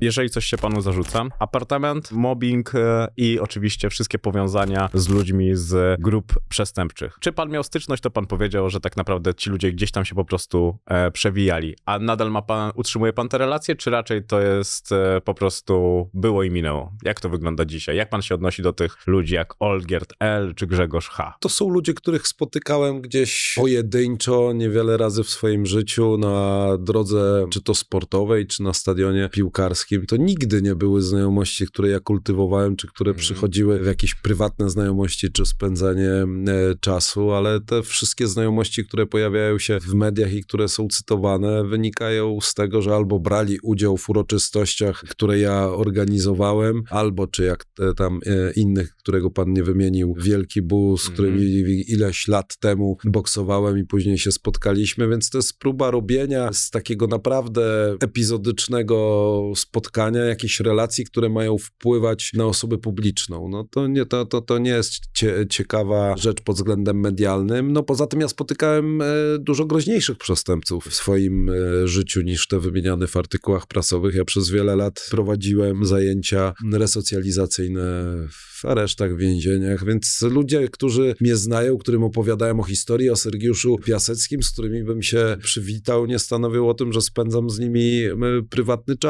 jeżeli coś się panu zarzuca, apartament, mobbing e, i oczywiście wszystkie powiązania z ludźmi z grup przestępczych. Czy pan miał styczność, to pan powiedział, że tak naprawdę ci ludzie gdzieś tam się po prostu e, przewijali. A nadal ma pan, utrzymuje pan te relacje, czy raczej to jest e, po prostu było i minęło? Jak to wygląda dzisiaj? Jak pan się odnosi do tych ludzi jak Olgierd L. czy Grzegorz H? To są ludzie, których spotykałem gdzieś pojedynczo, niewiele razy w swoim życiu na drodze, czy to sportowej, czy na stadionie piłkarskim. To nigdy nie były znajomości, które ja kultywowałem, czy które przychodziły w jakieś prywatne znajomości, czy spędzanie e, czasu, ale te wszystkie znajomości, które pojawiają się w mediach i które są cytowane, wynikają z tego, że albo brali udział w uroczystościach, które ja organizowałem, albo czy jak te tam e, innych, którego pan nie wymienił, Wielki Bus, z którymi ileś lat temu boksowałem i później się spotkaliśmy, więc to jest próba robienia z takiego naprawdę epizodycznego spotkania jakichś relacji, które mają wpływać na osobę publiczną. No to nie, to, to, to nie jest cie, ciekawa rzecz pod względem medialnym. No poza tym ja spotykałem e, dużo groźniejszych przestępców w swoim e, życiu niż te wymieniane w artykułach prasowych. Ja przez wiele lat prowadziłem zajęcia resocjalizacyjne w aresztach, w więzieniach, więc ludzie, którzy mnie znają, którym opowiadałem o historii, o Sergiuszu Piaseckim, z którymi bym się przywitał, nie stanowią o tym, że spędzam z nimi e, prywatny czas.